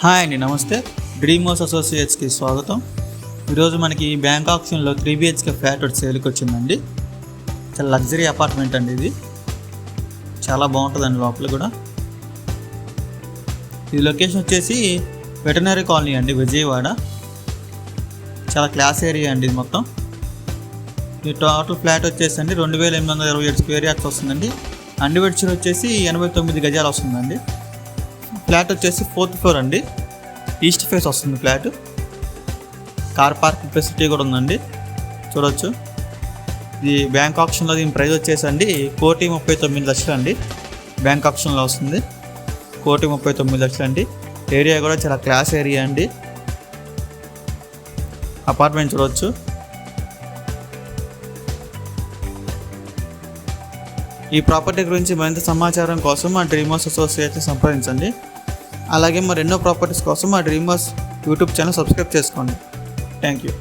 Hi అండి నమస్తే. డ్రీమోస్ అసోసియేట్స్కి స్వాగతం. ఈరోజు మనకి బ్యాంక్ ఆప్షన్లో త్రీ బిహెచ్కే ఫ్లాట్ ఒకటి సేల్కి వచ్చిందండి. చాలా లగ్జరీ అపార్ట్మెంట్ అండి ఇది. చాలా బాగుంటుందండి లోపల కూడా. ఇది లొకేషన్ వచ్చేసి వెటనరీ కాలనీ అండి విజయవాడ. చాలా క్లాస్ ఏరియా అండి ఇది మొత్తం. ఈ టోటల్ ఫ్లాట్ వచ్చేసి అండి రెండు వేల ఎనిమిది వందల ఇరవై ఏడు స్క్వేర్ యార్డ్స్ వస్తుందండి. అండి వచ్చేసి ఎనభై తొమ్మిది గజాలు వస్తుందండి. ఫ్లాట్ వచ్చేసి ఫోర్త్ ఫ్లోర్ అండి. ఈస్ట్ ఫేస్ వస్తుంది ఫ్లాట్. కార్ పార్కింగ్ ఫెసిలిటీ కూడా ఉందండి. చూడొచ్చు. ఇది బ్యాంక్ ఆప్షన్లో దీని ప్రైస్ వచ్చేసి అండి కోటి ముప్పై తొమ్మిది లక్షలు అండి. బ్యాంక్ ఆప్షన్లో వస్తుంది. కోటి ముప్పై తొమ్మిది లక్షలు అండి. ఏరియా కూడా చాలా క్లాస్ ఏరియా అండి. అపార్ట్మెంట్ చూడవచ్చు ఈ ప్రాపర్టీ గురించి మరింత సమాచారం కోసం మా డ్రీమర్స్ అసోసియేషన్ సంప్రదించండి. అలాగే మరెన్నో ప్రాపర్టీస్ కోసం మా డ్రీమర్స్ యూట్యూబ్ ఛానల్ సబ్స్క్రైబ్ చేసుకోండి. Thank you.